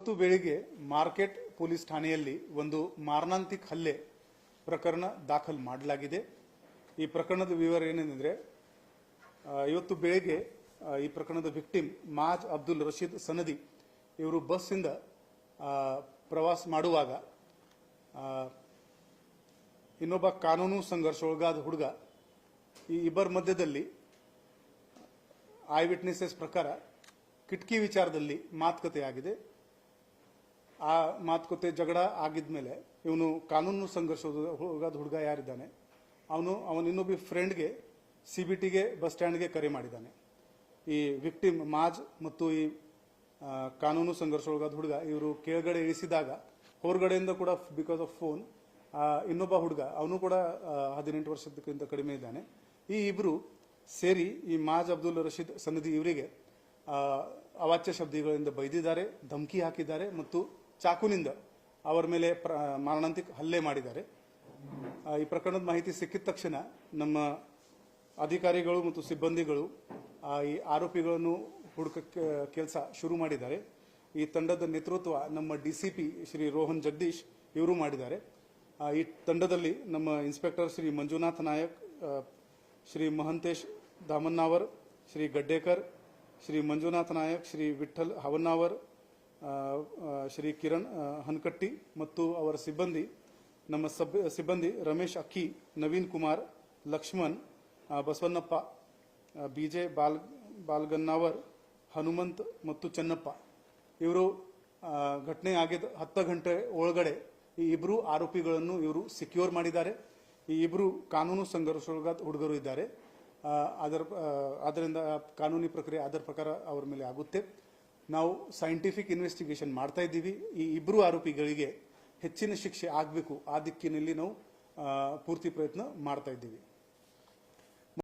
ಇವತ್ತು ಬೆಳಿಗ್ಗೆ market police ಠಾಣೆಯಲ್ಲಿ ಒಂದು ಮಾರಣಾಂತಿಕ ಹಲ್ಲೆ ಪ್ರಕರಣ ದಾಖಲು ಮಾಡಲಾಗಿದೆ. ಈ ಪ್ರಕರಣದ ವಿವರ ಏನೇನೆಂದರೆ ಇವತ್ತು ಬೆಳಿಗ್ಗೆ ಈ ಪ್ರಕರಣದ ವಿಕ್ಟಿಮ್ ಮಾಜ್ ಅಬ್ದುಲ್ ರಶೀದ್ ಸನದಿ ಇವರು ಬಸ್ಸಿಂದ ಪ್ರವಾಸ ಮಾಡುವಾಗ ಇನ್ನೊಬ್ಬ ಕಾನೂನು ಸಂಘರ್ಷ ಒಳಗಾದ ಹುಡುಗ ಈ ಇಬ್ಬರ ಮಧ್ಯದಲ್ಲಿ, ಐ ವಿಟ್ನೆಸಸ್ ಪ್ರಕಾರ ಕಿಟಕಿ ವಿಚಾರದಲ್ಲಿ ಮಾತುಕತೆ ಆಗಿದೆ ಆ ಮಾತುಕತೆ ಜಗಳ ಆಗಿದ್ಮೇಲೆ ಇವನು ಕಾನೂನು ಸಂಘರ್ಷ ಹೋಗೋದು ಹುಡುಗ ಯಾರಿದ್ದಾನೆ? ಅವನು, ಅವನ ಇನ್ನೊಬ್ಬ ಫ್ರೆಂಡ್ಗೆ ಸಿ ಬಿ ಟಿಗೆ ಬಸ್ ಸ್ಟ್ಯಾಂಡ್ಗೆ ಕರೆ ಮಾಡಿದ್ದಾನೆ. ಈ ವಿಕ್ಟಿಮ್ ಮಾಜ್ ಮತ್ತು ಈ ಕಾನೂನು ಸಂಘರ್ಷ ಒಳಗಾದ ಹುಡುಗ ಇವರು ಕೆಳಗಡೆ ಇಳಿಸಿದಾಗ, ಹೊರಗಡೆಯಿಂದ ಕೂಡ ಬಿಕಾಸ್ ಆಫ್ ಫೋನ್ ಇನ್ನೊಬ್ಬ ಹುಡುಗ, ಅವನು ಕೂಡ ಹದಿನೆಂಟು ವರ್ಷದಕ್ಕಿಂತ ಕಡಿಮೆ ಇದ್ದಾನೆ. ಈ ಇಬ್ಬರು ಸೇರಿ ಈ ಮಾಜ್ ಅಬ್ದುಲ್ ರಶೀದ್ ಸನ್ನದಿ ಇವರಿಗೆ ಅವಾಚ್ಯ ಶಬ್ದಗಳಿಂದ ಬೈದಿದ್ದಾರೆ, ಧಮಕಿ ಹಾಕಿದ್ದಾರೆ ಮತ್ತು ಚಾಕುನಿಂದ ಅವರ ಮೇಲೆ ಪ್ರ, ಮಾರಣಾಂತಿಕ ಹಲ್ಲೆ ಮಾಡಿದ್ದಾರೆ. ಈ ಪ್ರಕರಣದ ಮಾಹಿತಿ ಸಿಕ್ಕಿದ ತಕ್ಷಣ ನಮ್ಮ ಅಧಿಕಾರಿಗಳು ಮತ್ತು ಸಿಬ್ಬಂದಿಗಳು ಈ ಆರೋಪಿಗಳನ್ನು ಹುಡುಕಕ್ಕೆ, ಕೆಲಸ ಶುರು ಮಾಡಿದ್ದಾರೆ. ಈ ತಂಡದ ನೇತೃತ್ವ ನಮ್ಮ ಡಿಸಿಪಿ ಶ್ರೀ ರೋಹನ್ ಜಗದೀಶ್ ಇವರು ಮಾಡಿದ್ದಾರೆ. ಈ ತಂಡದಲ್ಲಿ ನಮ್ಮ ಇನ್ಸ್ಪೆಕ್ಟರ್ ಶ್ರೀ ಮಂಜುನಾಥ್ ನಾಯಕ್ ಶ್ರೀ ಮಹಂತೇಶ್ ದಾಮನ್ನಾವರ್, ಶ್ರೀ ಗಡ್ಡೇಕರ್, ಶ್ರೀ ಮಂಜುನಾಥ್ ನಾಯಕ್, ಶ್ರೀ ವಿಠಲ್ ಹವನ್ನಾವರ್ ಶ್ರೀ ಕಿರಣ್ ಹನ್ಕಟ್ಟಿ ಮತ್ತು ಅವರ ಸಿಬ್ಬಂದಿ ನಮ್ಮ ಸಬ್ ಸಿಬ್ಬಂದಿ ರಮೇಶ್ ಅಕ್ಕಿ ನವೀನ್ ಕುಮಾರ್ ಲಕ್ಷ್ಮಣ್ ಬಸವಣ್ಣಪ್ಪ ಬಿಜೆ ಬಾಲ್ ಬಾಲ್ಗನ್ನಾವರ್ ಹನುಮಂತ್ ಮತ್ತು ಚೆನ್ನಪ್ಪ. ಇವರು ಘಟನೆ ಆಗಿದ್ದ ಹತ್ತು ಗಂಟೆ ಒಳಗಡೆ ಈ ಇಬ್ಬರು ಆರೋಪಿಗಳನ್ನು ಇವರು ಸೆಕ್ಯೂರ್ ಮಾಡಿದ್ದಾರೆ. ಈ ಇಬ್ಬರು ಕಾನೂನು ಸಂಘರ್ಷದ ಹುಡುಗರು ಇದ್ದಾರೆ. ಅದರ ಆ, ಅದರಿಂದ ಕಾನೂನಿ ಪ್ರಕ್ರಿಯೆ ಅದರ ಪ್ರಕಾರ ಅವರ ಮೇಲೆ ಆಗುತ್ತೆ. ನಾವು ಸೈಂಟಿಫಿಕ್ ಇನ್ವೆಸ್ಟಿಗೇಷನ್ ಮಾಡ್ತಾ ಇದ್ದೀವಿ. ಈ ಇಬ್ಬರು ಆರೋಪಿಗಳಿಗೆ ಹೆಚ್ಚಿನ ಶಿಕ್ಷೆ ಆಗಬೇಕು ಆ ದಿಕ್ಕಿನಲ್ಲಿ ನಾವು ಪೂರ್ತಿ ಪ್ರಯತ್ನ ಮಾಡ್ತಾ ಇದ್ದೀವಿ.